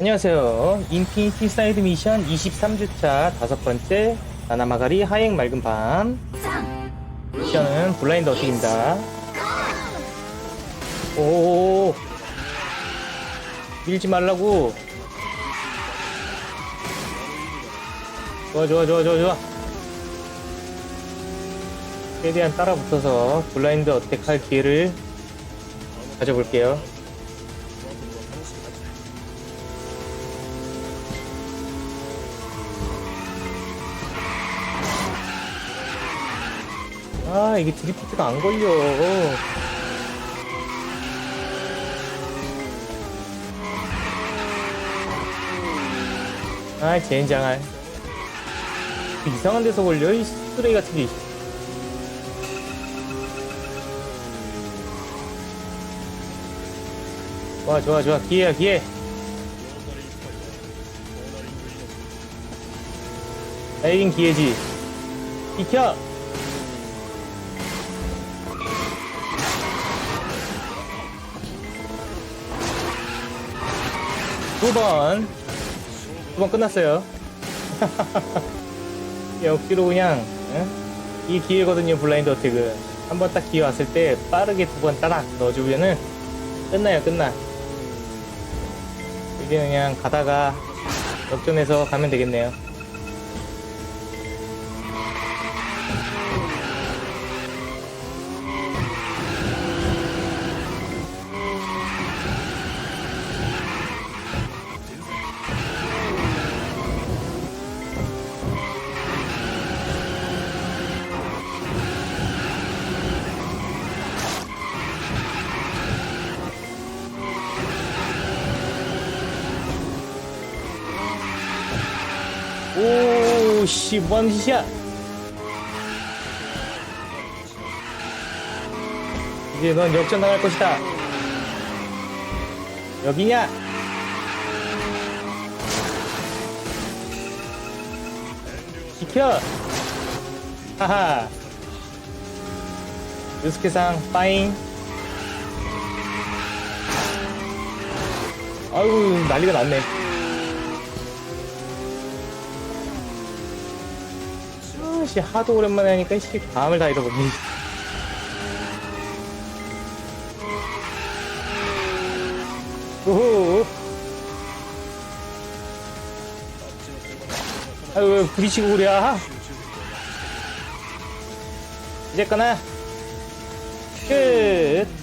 안녕하세요. 인피니티 사이드 미션 23주차 다섯 번째 나나마가리 하행 맑은 밤 미션은 블라인드 어택입니다. 오 밀지 말라고. 좋아 좋아 좋아 좋아 좋아. 최대한 따라 붙어서 블라인드 어택할 기회를 가져볼게요. 아 이게 드리프트가 안 걸려. 아 젠장할. 그 이상한 데서 걸려 이 쓰레기 같은 게. 좋아 좋아 좋아. 기회야 기회. 에이긴 기회지. 비켜 두 번. 두 번 끝났어요. 역시로 그냥, 응? 이 기회거든요, 블라인드 어택은. 한 번 딱 기회 왔을 때 빠르게 두 번 따락 넣어주면은 끝나요, 끝나. 이제 그냥 가다가 역전해서 가면 되겠네요. 오, 씨, 뭐하는 짓이야? 이제 넌 역전 당할 것이다. 여기냐? 비켜! 하하! 유스케상, 빠잉! 아유, 난리가 났네. 씨 하도 오랜만에 하니까 씨 감을 다 잃어버리네. 오호. 아유 왜 부딪히고 그래? 이제 거나 끝.